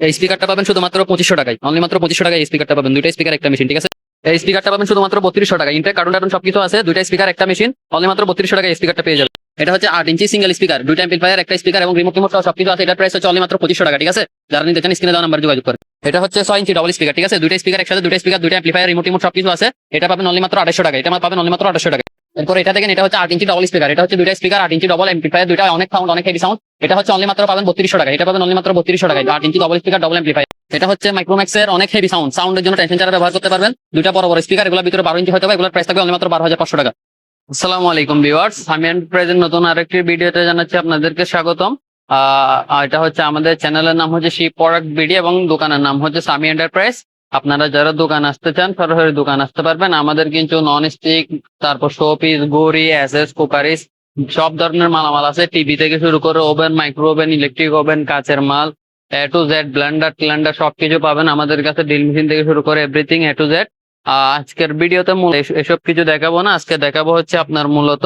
এই স্পিকারটা পাবেন শুধুমাত্র পঁচিশশো টাকায়। অনলি মাত্র পঁচিশশো টাকায় স্পিকারটা পাবেন। দুইটা স্পিকার একটা মেশিন ঠিক আছে? এই স্পিকারটা পাবেন শুধুমাত্র বত্রিশশো টাকা ইন্টার কার্টুন, টার্টুন সবকিছু আছে। দুইটা স্পিকার একটা মেশিন অনলি মাত্র বত্রিশশো টাকায় স্পিকারটা পেয়ে যাবে এটা হচ্ছে আট ইঞ্চি সিঙ্গেল স্পিকার দুইটা এম্পিফায়ার একটা স্পিকার এবং রিমোট রিমোট সবকিছু আছে। এটা প্রাইস হচ্ছে অনলি মাত্র পঁচিশশো টাকা, ঠিক আছে? যারা নিতে চান স্ক্রিনে দেওয়া নাম্বার যোগাযোগ করে এটা হচ্ছে ছয় ইঞ্চি ডবল স্পিকার ঠিক আছে? দুইটা স্পিকার একসাথে দুইটা স্পিকার দুইটা এম্পিফায়ার রিমোট রিমোট সবকিছু আছে। এটা পাবেন অনলি মাত্র আড়াইশো টাকা এটা পাবেন অনলি মাত্র আড়াইশো টাকা এরপর এটা দেখেন, এটা হচ্ছে আট ইঞ্চি ডবল স্পিকার এটা হচ্ছে দুইটা স্পিকার আট ইঞ্চি ডবল এম্পিফায়ার দুইটা অনেক সাউন্ড অনেক হেভি সাউন্ড এটা হচ্ছে অনলি মাত্র পাবেন বত্রিশশো টাকা এটা পাবেন অনলি মাত্র বত্রিশশো টাকা আট inch double speaker double amplifier এটা হচ্ছে মাইক্রোম্যাক্স এর অনেক হেভি সাউন্ড সাউন্ডের জন্য টেনশন ছাড়া ব্যবহার করতে পারবেন, দুইটা বড় বড় স্পিকার এগুলোর ভিতরে বারো ইঞ্চি হতে হবে, এগুলোর প্রাইস থাকবে অনলি মাত্র বারো হাজার পাঁচশো টাকা। আসসালামু আলাইকুম ভিউয়ার্স আমি প্রেজেন্ট নতুন আরেকটি ভিডিওতে জানাচ্ছি আপনাদেরকে স্বাগতম। এটা হচ্ছে আমাদের চ্যানেলের নাম হচ্ছে শিপ প্রোডাক্ট বিডি এবং দোকানের নাম হচ্ছে সামি এন্টারপ্রাইজ আপনারা যারা দোকান আসতে চান, সরাসরি দোকান আসতে পারবেন। আমাদের কিন্তু নন স্টিক তারপর শোপিস গড়ি এসএস কুকারিস, সব ধরনের মালামাল আছে। টিভি থেকে শুরু করে oven micro oven electric oven কাঁচের মাল A to Z blender tender সবকিছু পাবেন আমাদের কাছে। ড্রিল মেশিন থেকে শুরু করে এভরিথিং এ টু জেড আজকের ভিডিওতে এসব কিছু দেখাবো না। আজকে দেখাবো হচ্ছে আপনার মূলত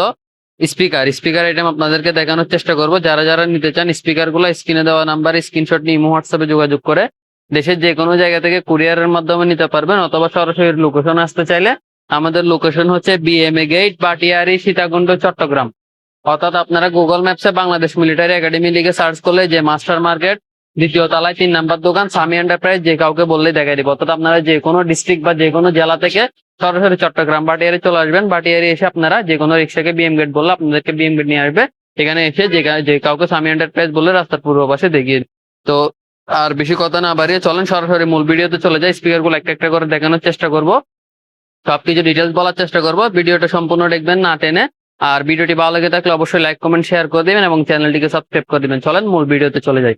স্পিকার স্পিকার আইটেম আপনাদেরকে দেখানোর চেষ্টা করব। যারা যারা নিতে চান স্পিকারগুলো স্ক্রিনে দেওয়া নাম্বার স্ক্রিনশট নিয়ে হোয়াটসঅ্যাপে যোগাযোগ করে দেশের যে কোনো জায়গা থেকে কুরিয়ারের মাধ্যমে নিতে পারবেন অথবা সরাসরি লোকেশন আসতে চাইলে আমাদের লোকেশন হচ্ছে বিএমএ গেট বাটিয়ারি, সীতাকুণ্ড, চট্টগ্রাম। অর্থাৎ আপনারা গুগল ম্যাপসে বাংলাদেশ মিলিটারি একাডেমি লিগে সার্চ করলে যে মাস্টার মার্কেট দ্বিতীয় তলায় তিন নাম্বার দোকান সামি এন্টারপ্রাইজ যে কাউকে বললেই দেখাই দিব। অর্থাৎ আপনারা যে কোনো ডিস্ট্রিক্ট বা যে কোনো জেলা থেকে সরাসরি চট্টগ্রাম, বাটিয়ারি চলে আসবেন। বাটিয়ারি এসে আপনারা যে কোনো রিক্সাকে বিএম গেট বললে আপনাদেরকে বিএম গেট নিয়ে আসবে। এখানে এসে যে কাউকে সামি এন্টারপ্রাইজ বললে রাস্তার পূর্ব পাশে দেখিয়ে তো আর বেশি কথা না বাড়িয়ে চলেন, সরাসরি মূল ভিডিওতে চলে যাই। স্পিকারগুলো একটা একটা করে দেখানোর চেষ্টা করব। সবকিছু ডিটেলস বলার চেষ্টা করব। ভিডিওটা সম্পূর্ণ দেখবেন না টেনে। আর ভিডিওটি ভালো লেগে থাকলে অবশ্যই লাইক কমেন্ট শেয়ার করে দিবেন এবং চ্যানেলটিকে সাবস্ক্রাইব করে দিবেন। চলেন মূল ভিডিওতে চলে যাই।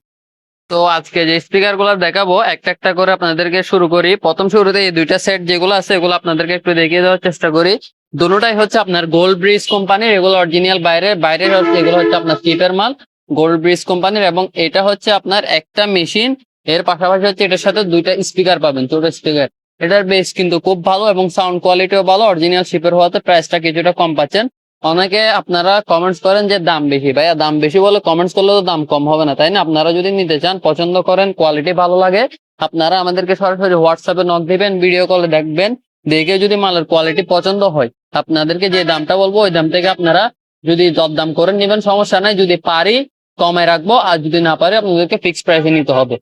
তো আজকে যে স্পিকারগুলো দেখাবো, একটা একটা করে আপনাদেরকে শুরু করি। প্রথম শুরুতে এই দুইটা সেট যেগুলো আছে, এগুলো আপনাদেরকে একটু দেখিয়ে দেওয়ার চেষ্টা করি। দুটোটাই হচ্ছে আপনার গোল্ড ব্রিজ কোম্পানির এগুলো অরিজিনাল বাইরে। বাইরের এগুলো হচ্ছে আপনার চিপের মাল। গোল্ড ব্রিজ কোম্পানির এবং এটা হচ্ছে আপনার একটা মেশিন এর পাশাপাশি হচ্ছে এটার সাথে দুইটা স্পিকার পাবেন, দুটো স্পিকার এটার বেস কিন্তু খুব ভালো এবং সাউন্ড কোয়ালিটিও ভালো অরিজিনাল শিপের হওয়াতে প্রাইসটা কিছুটা কম পাচ্ছেন। অনেকে আপনারা কমেন্টস করেন যে দাম বেশি, ভাইয়া দাম বেশি বলে কমেন্টস করলে তো দাম কম হবে না, তাই না? আপনারা যদি নিতে চান, পছন্দ করেন কোয়ালিটি ভালো লাগে, আপনারা আমাদেরকে সরাসরি হোয়াটসঅ্যাপে নক দিবেন ভিডিও কলে দেখবেন, দেখে যদি মালের কোয়ালিটি পছন্দ হয়, আপনাদেরকে যে দামটা বলব, ওই দাম থেকে আপনারা যদি দরদাম করে নেবেন, সমস্যা নাই। যদি পারি কমে রাখব, আর যদি না পারি আপনাদেরকে ফিক্সড প্রাইসে নিতে হবে।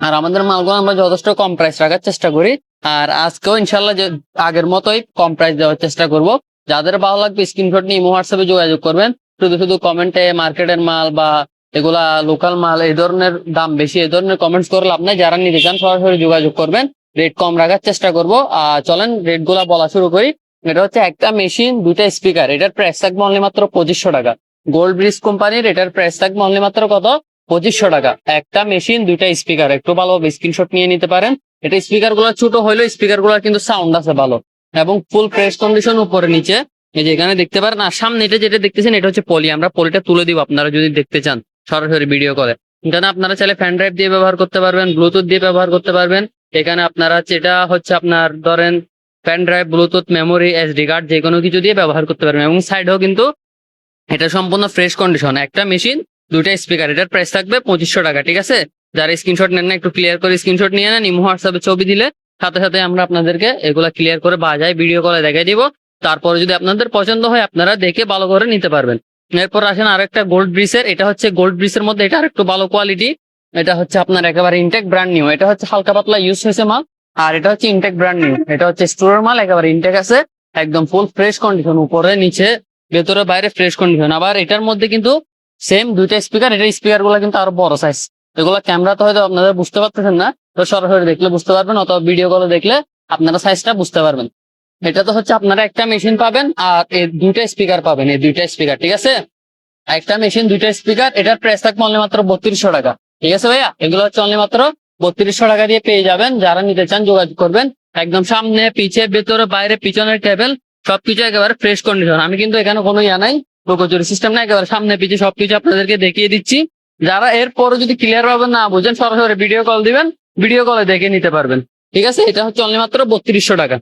আর আমাদের মালগুলো আমরা যথেষ্ট কম প্রাইস রাখার চেষ্টা করি, আর আজকেও ইনশাল্লাহ যে আগের মতোই কম প্রাইস দেওয়ার চেষ্টা করব। যাদের ভালো লাগবে স্ক্রিনশট নিয়ে হোয়াটসঅ্যাপে যোগাযোগ করবেন। শুধু শুধু কমেন্টে মার্কেটের মাল বা এগুলা লোকাল মাল, এই ধরনের দাম বেশি, এই ধরনের কমেন্টস করলে আপনি যারা নিতে চান, সরাসরি যোগাযোগ করবেন। রেট কম রাখার চেষ্টা করব। আর চলেন রেটগুলা বলা শুরু করি। এটা হচ্ছে একটা মেশিন দুইটা স্পিকার এটার প্রাইস থাকবে অনলি মাত্র পঁচিশশো টাকা। গোল্ড ব্রিজ কোম্পানির এটার প্রাইস থাকবে অনলি মাত্র কত? পঁচিশশো টাকা। একটা মেশিন দুইটা স্পিকার একটু ভালো স্ক্রিনশট নিয়ে নিতে পারেন। এটা স্পিকারগুলো ছোট হইলেও স্পিকারগুলো কিন্তু সাউন্ড আছে ভালো। এবং ফুল প্রেস কন্ডিশন উপরে নিচে। এই যে এখানে দেখতে পারেন, আর সামনে এটা যেটা দেখতেছেন, এটা হচ্ছে পলি আমরা পলিটা তুলে দিব আপনারা যদি দেখতে চান, সরাসরি ভিডিও করে এখানে আপনারা চাইলে ফ্যান ড্রাইভ দিয়ে ব্যবহার করতে পারবেন ব্লুটুথ দিয়ে ব্যবহার করতে পারবেন। এখানে আপনারা যেটা হচ্ছে আপনার ধরেন pen drive Bluetooth memory SD card যে কোনো কিছু দিয়ে ব্যবহার করতে পারবেন। এবং সাইডেও কিন্তু এটা সম্পূর্ণ ফ্রেশ কন্ডিশন একটা মেশিন দুইটা স্পিকার এটার প্রাইস থাকবে পঁচিশশো টাকা, ঠিক আছে? যারা স্ক্রিনশট নেন না, একটু ক্লিয়ার করে স্ক্রিনশট নিয়ে নেন, ইমো হোয়াটসঅ্যাপে ছবি দিলে, সাথে সাথে আমরা আপনাদেরকে এগুলা ক্লিয়ার করে বাজায় ভিডিও কলে দেখাই দিব। তারপরে যদি আপনাদের পছন্দ হয়, আপনারা দেখে ভালো করে নিতে পারবেন। এরপর আসেন আরেকটা গোল্ড ব্রিসের এটা হচ্ছে গোল্ড ব্রিসের মধ্যে এটা আরেকটু ভালো কোয়ালিটি এটা হচ্ছে আপনার একেবারে ইনটেক ব্র্যান্ড নিউ এটা হচ্ছে হালকা পাতলা ইউজ হয়েছে মাল, আর এটা হচ্ছে ইনটেক ব্র্যান্ড নিউ এটা হচ্ছে স্টোরের মাল, একেবারে ইনটেক আছে, একদম ফুল ফ্রেশ কন্ডিশন উপরে, নিচে ভেতরে বাইরে ফ্রেশ কন্ডিশন আবার এটার মধ্যে কিন্তু সেম দুইটা স্পিকার এটার স্পিকারগুলো কিন্তু আরও বড় সাইজ এগুলো ক্যামেরাতে হয়তো আপনারা বুঝতে পারতেছেন না, তো সরাসরি দেখলে বুঝতে পারবেন অথবা ভিডিও কলে দেখলে আপনারা সাইজটা বুঝতে পারবেন। এটা তো হচ্ছে আপনারা একটা মেশিন পাবেন আর এই দুইটা স্পিকার পাবেন, এই দুইটা স্পিকার ঠিক আছে? একটা মেশিন দুইটা স্পিকার এটার প্রাইস থাকবে অনলি মাত্র বত্রিশশো টাকা, ঠিক আছে ভাইয়া? এগুলো হচ্ছে অনলি মাত্র বত্রিশশো টাকা দিয়ে পেয়ে যাবেন। যারা নিতে চান যোগাযোগ করবেন। একদম সামনে, পিছে, ভেতরে, বাইরে, পিছনের টেবিল সবকিছু একেবারে ফ্রেশ কন্ডিশন আমি কিন্তু এখানে কোনো ইয়া নাই লোকচুরি সিস্টেম না একেবারে সামনে পিছে সবকিছু আপনাদেরকে দেখিয়ে দিচ্ছি। যারা এরপরে যদি ক্লিয়ার ভাবে না বুঝেন, সরাসরি ভিডিও কল দিবেন ভিডিও কলে দেখে নিতে পারবেন। ঠিক আছে? এটা হচ্ছে অনলি মাত্র বত্রিশশো টাকা।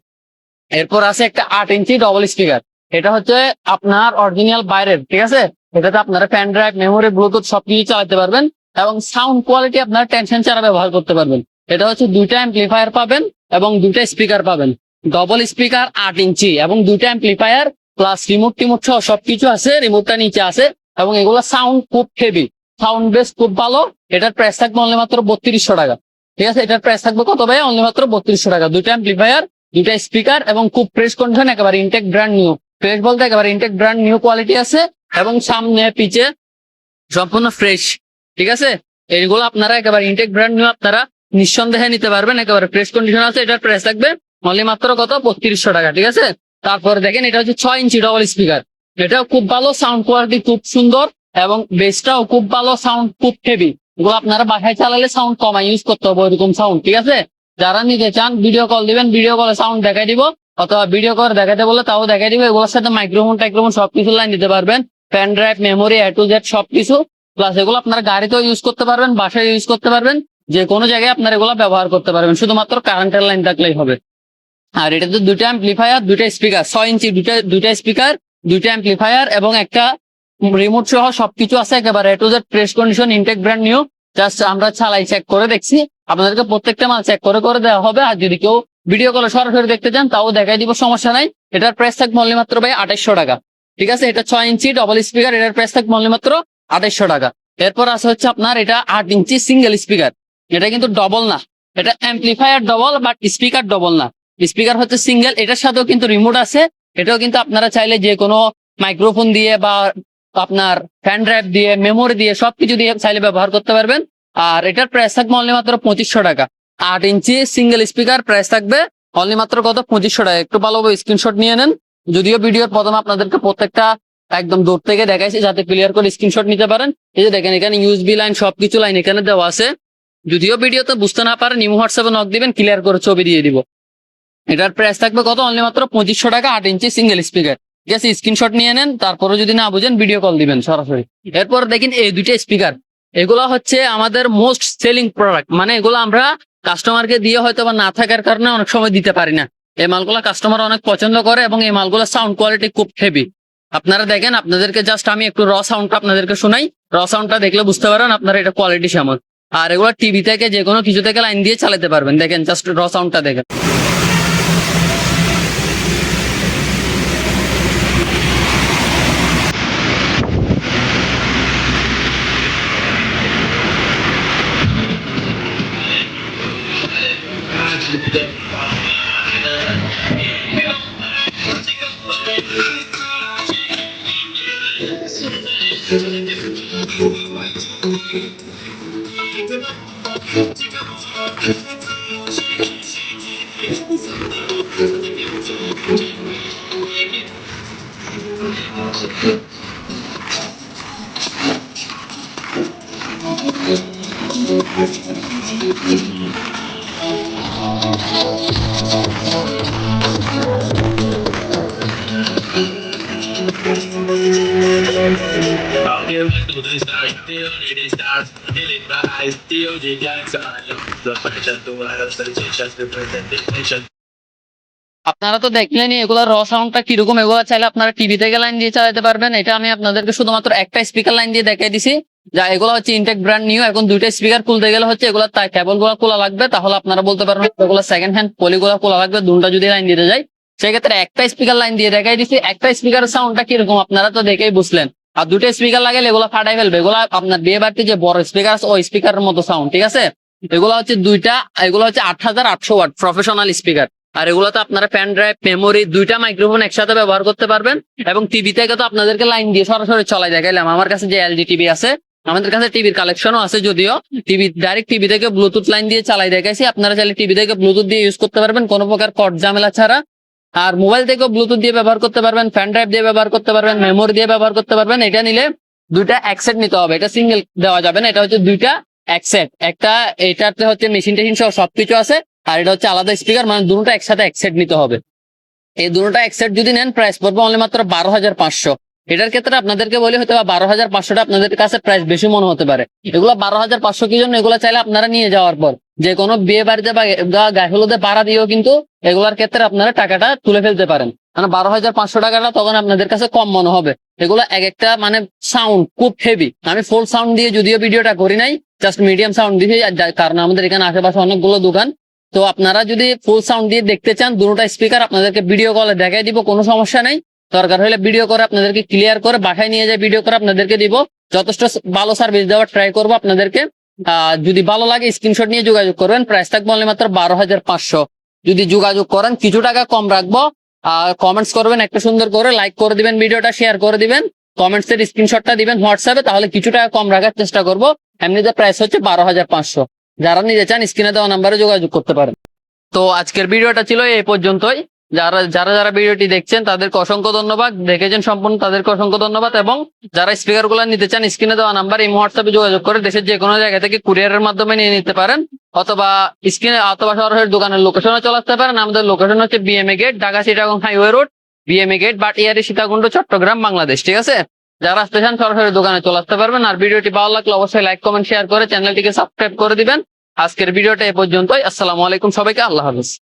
এরপর আছে একটা আট ইঞ্চি ডবল স্পিকার এটা হচ্ছে আপনার অরিজিনাল বাইরের, ঠিক আছে? এটাতে আপনারা প্যান ড্রাইভ মেমোরি ব্লুটুথ সবকিছু চালাতে পারবেন এবং সাউন্ড কোয়ালিটি আপনার টেনশন ছাড়া ব্যবহার করতে পারবেন। এটা হচ্ছে দুইটা অ্যাম্পলিফায়ার পাবেন এবং দুইটা স্পিকার পাবেন। ডবল স্পিকার আট ইঞ্চি এবং দুইটা অ্যাম্পলিফায়ার প্লাস রিমোট টিমোট সহ সবকিছু আছে রিমোটটা নিচে আছে এবং এগুলো সাউন্ড খুব হেভি সাউন্ড বেস খুব ভালো, এটার প্রাইস থাকবে অনলি মাত্র বত্রিশশো টাকা। ঠিক আছে? এটার প্রাইস থাকবে কত ভাই অনলি মাত্র বত্রিশশো টাকা। দুইটা অ্যাম্পলিফায়ার দুইটা স্পিকার এবং খুব ফ্রেশ কন্ডিশন একেবারে ইনটেক ব্র্যান্ড নিউ ফ্রেশ বলতে একেবারে ইনটেক ব্র্যান্ড নিউ কোয়ালিটি আছে এবং সামনে, পিছে সম্পূর্ণ ফ্রেশ ঠিক আছে? এইগুলো আপনারা একেবারে ইনটেক ব্র্যান্ড নিউ আপনারা নিঃসন্দেহে নিতে পারবেন। একেবারে ফ্রেশ কন্ডিশন আছে, এটার প্রাইস থাকবে অনলি মাত্র কত? বত্রিশশো টাকা, ঠিক আছে? তারপরে দেখেন, এটা হচ্ছে ছয় ইঞ্চি ডবল স্পিকার এটাও খুব ভালো সাউন্ড কোয়ালিটি খুব সুন্দর এবং বেসটাও খুব ভালো সাউন্ড খুব হেভি এগুলো আপনারা বাসায় চালালে সাউন্ড কমাই ইউজ করতে হবে ওইরকম সাউন্ড ঠিক আছে? যারা নিতে চান ভিডিও কল দিবেন ভিডিও কলে সাউন্ড দেখাই দিব, অথবা ভিডিও কল দেখাতে বলে তাও দেখাই দিব। এগুলোর সাথে মাইক্রোফোন টাইক্রোফোন সবকিছু লাইন দিতে পারবেন। Pen drive memory A to Z সবকিছু। প্লাস এগুলো আপনারা গাড়িতেও ইউজ করতে পারবেন বাসায় ইউজ করতে পারবেন। যে কোনো জায়গায় আপনারা এগুলো ব্যবহার করতে পারবেন। শুধুমাত্র কারেন্টের লাইন থাকলেই হবে। আর এটা তো দুইটা অ্যাম্পলিফায়ার দুইটা স্পিকার ছয় ইঞ্চি দুইটা দুইটা স্পিকার দুইটা অ্যাম্পলিফায়ার এবং একটা রিমোট সহ সবকিছু আছে একেবারে to Z fresh condition intact brand new just আমরা চালাই চেক করে দেখছি। আপনাদেরকে প্রত্যেকটা মাল চেক করে করে দেওয়া হবে। আর যদি কেউ ভিডিও কলে সরাসরি দেখতে চান, তাও দেখাই দিব, সমস্যা নাই। এটার প্রাইস থাকবে অনলি মাত্র ভাই আঠাইশশো টাকা। ঠিক আছে? এটা ছয় ইঞ্চি ডবল স্পিকার এটার প্রাইস থাকবে অনলি মাত্র আঠাইশশো টাকা। এরপর আছে হচ্ছে আপনার এটা আট ইঞ্চি সিঙ্গেল স্পিকার এটা কিন্তু ডবল না। এটা amplifier double but speaker double না। স্পিকার হচ্ছে সিঙ্গেল, এটার সাথেও কিন্তু রিমোট আছে। এটাও কিন্তু আপনারা চাইলে যে কোনো মাইক্রোফোন দিয়ে বা আপনার ফ্যান ড্রাইভ দিয়ে মেমোরি দিয়ে সবকিছু দিয়ে চাইলে ব্যবহার করতে পারবেন। আর এটার প্রাইস থাকবে অনলি মাত্র পঁচিশশো টাকা। আট ইঞ্চি সিঙ্গেল স্পিকার প্রাইস থাকবে অনলি মাত্র কত? পঁচিশশো টাকা। একটু ভালোভাবে স্ক্রিনশট নিয়ে নেন। যদিও ভিডিওর প্রথমে আপনাদেরকে প্রত্যেকটা একদম দূর থেকে দেখাইছি, যাতে ক্লিয়ার করে স্ক্রিনশট নিতে পারেন। এই যে দেখেন, এখানে ইউএসবি লাইন সবকিছু লাইন এখানে দেওয়া আছে। যদিও ভিডিওতে বুঝতে না পারেন নিউ হোয়াটসঅ্যাপে নক দিবেন ক্লিয়ার করে ছবি দিয়ে দিব। এটার প্রাইস থাকবে কত? অনলি মাত্র পঁচিশশো টাকা, আট ইঞ্চি সিঙ্গেল স্পিকার ঠিক আছে স্ক্রিনশট নিয়ে নেন তারপরে যদি না বুঝেন ভিডিও কল দিবেন সরাসরি। এরপর দেখেন এই দুইটা স্পিকার এগুলো হচ্ছে আমাদের মোস্ট সেলিং প্রোডাক্ট মানে এগুলো আমরা কাস্টমারকে দিয়ে হয়তো বা না থাকার কারণে অনেক সময় দিতে পারি না। এই মালগুলো কাস্টমার অনেক পছন্দ করে এবং এই মালগুলো সাউন্ড কোয়ালিটি খুব হেভি আপনারা দেখেন, আপনাদেরকে জাস্ট আমি একটু র সাউন্ডটা আপনাদেরকে শোনাই। র সাউন্ডটা দেখলে বুঝতে পারেন আপনারা এটা কোয়ালিটি কেমন। আর এগুলো টিভি থেকে যে কোনো কিছু থেকে লাইন দিয়ে চালাতে পারবেন। দেখেন জাস্ট র সাউন্ডটা দেখেন। Thank you. Still feeling rise, still the gangs The to have sensations, the presentation. আপনারা তো দেখলেনই এগুলোর র সাউন্ডটা কীরকম এগুলো চাইলে আপনারা টিভি থেকে লাইন দিয়ে চালাতে পারবেন। এটা আমি আপনাদেরকে শুধুমাত্র একটা স্পিকার লাইন দিয়ে দেখাই দিছি। যা এগুলো হচ্ছে ইনটেক ব্র্যান্ড নিউ এখন দুইটা স্পিকার খুলতে গেলে হচ্ছে এগুলো তাই কেবলগুলা খোলা লাগবে। তাহলে আপনারা বলতে পারবেন এগুলো সেকেন্ড হ্যান্ড পলিগুলো খোলা লাগবে দুটা যদি লাইন দিতে যাই। সেক্ষেত্রে একটা স্পিকার লাইন দিয়ে দেখাই দিছি। একটা স্পিকার সাউন্ডটা কীরকম আপনারা তো দেখেই বুঝলেন। আর দুটো স্পিকার লাগালে এগুলো ফাটাই ফেলবে। এগুলো আপনার বিয়ে বাড়িতে যে বড় স্পিকার আছে, ওই স্পিকারের মতো সাউন্ড ঠিক আছে? এগুলো হচ্ছে দুইটা এগুলো হচ্ছে আট হাজার আটশো ওয়াট প্রফেশনাল স্পিকার আর এগুলোতে আপনারা প্যান ড্রাইভ মেমোরি দুইটা মাইক্রোফোন একসাথে ব্যবহার করতে পারবেন এবং টিভি থেকে তো আপনাদেরকে লাইন দিয়ে সরাসরি চলাই দেখাইলাম। আমার কাছে যে এলজি টিভি আছে, আমাদের কাছে টিভির কালেকশনও আছে যদিও। টিভি ডাইরেক্ট টিভি থেকে ব্লুটুথ লাইন দিয়ে চালাই দেখাইছি। আপনারা চাইলে টিভি থেকে ব্লুটুথ দিয়ে ইউজ করতে পারবেন। কোনো প্রকার কট ঝামেলা ছাড়া। আর মোবাইল থেকেও ব্লুটুথ দিয়ে ব্যবহার করতে পারবেন ফ্যান ড্রাইভ দিয়ে ব্যবহার করতে পারবেন মেমোরি দিয়ে ব্যবহার করতে পারবেন, এটা নিলে দুইটা একসেট নিতে হবে। এটা সিঙ্গেল দেওয়া যাবে না, এটা হচ্ছে দুইটা অ্যাকসেট একটা এটাতে হচ্ছে মেশিন টেশিন সহ সবকিছু আছে, আর এটা হচ্ছে আলাদা স্পিকার মানে দুটো একসাথে একসেট নিতে হবে। এই দুটো একসেট যদি নেন প্রাইস পড়বে অনলি মাত্র বারো হাজার পাঁচশো। এটার ক্ষেত্রে আপনাদেরকে বলি হতে পারে বারো হাজার পাঁচশোটা আপনাদের কাছে প্রাইস বেশি মনে হতে পারে। এগুলো বারো হাজার পাঁচশো কি জন্য? এগুলো চাইলে আপনারা নিয়ে যাওয়ার পর। যে কোনো বিয়ে বাড়িতে বা গায়ে হলুদে ভাড়া দিয়েও কিন্তু এগুলোর ক্ষেত্রে আপনারা টাকাটা তুলে ফেলতে পারেন। মানে বারো হাজার পাঁচশো টাকাটা তখন আপনাদের কাছে কম মনে হবে। এগুলো এক একটা মানে সাউন্ড খুব হেভি আমি ফুল সাউন্ড দিয়ে যদিও ভিডিওটা করি নাই জাস্ট মিডিয়াম সাউন্ড আর যার আমাদের এখানে আশেপাশে অনেকগুলো দোকান। তো আপনারা যদি ফুল সাউন্ড দিয়ে দেখতে চান দুটোটা স্পিকার আপনাদেরকে ভিডিও কলে দেখাই দিব, কোনো সমস্যা নেই। দরকার হলে ভিডিও করে আপনাদেরকে ক্লিয়ার করে বাসায় নিয়ে যায় ভিডিও করে আপনাদেরকে দিব। যথেষ্ট ভালো সার্ভিস দেওয়ার ট্রাই করব আপনাদেরকে। যদি ভালো লাগে স্ক্রিনশট নিয়ে যোগাযোগ করবেন। প্রাইস থাকবে অনলি মাত্র বারো হাজার পাঁচশো। যদি যোগাযোগ করেন, কিছু টাকা কম রাখব। কমেন্টস করবেন একটা সুন্দর করে লাইক করে দিবেন ভিডিওটা শেয়ার করে দিবেন। কমেন্টস এর স্ক্রিনশটটা দিবেন হোয়াটসঅ্যাপে তাহলে কিছু টাকা কম রাখার চেষ্টা করব। এমনিতে প্রাইস হচ্ছে বারো হাজার পাঁচশো। যারা নিতে চান স্ক্রিনে দেওয়া নাম্বারে যোগাযোগ করতে পারেন। তো আজকের ভিডিওটা ছিল এই পর্যন্তই। যারা যারা যারা ভিডিওটি দেখছেন, তাদেরকে অসংখ্য ধন্যবাদ। দেখেছেন সম্পূর্ণ, তাদেরকে অসংখ্য ধন্যবাদ। এবং যারা স্পিকারগুলো নিতে চান, স্ক্রিনে দেওয়া নাম্বার, এই হোয়াটসঅ্যাপে যোগাযোগ করে দেশের যে কোনো জায়গা থেকে কুরিয়ারের মাধ্যমে নিয়ে নিতে পারেন। অথবা স্ক্রিনে, অথবা সরাসরি দোকানের লোকেশনে চলে আসতে পারেন। আমাদের লোকেশন হচ্ছে BMA gate Dhaka Chittagong highway road BMA gate Bhatiary Sitakunda, Chattogram, Bangladesh, ঠিক আছে? যারা আসতে চান, সরাসরি দোকানে চলে আসতে পারবেন। আর ভিডিওটি ভালো লাগলে অবশ্যই লাইক কমেন্ট শেয়ার করে চ্যানেলটিকে সাবস্ক্রাইব করে দিবেন। আজকের ভিডিওটা এ পর্যন্তই। আসসালামু আলাইকুম সবাইকে, আল্লাহ হাফিজ।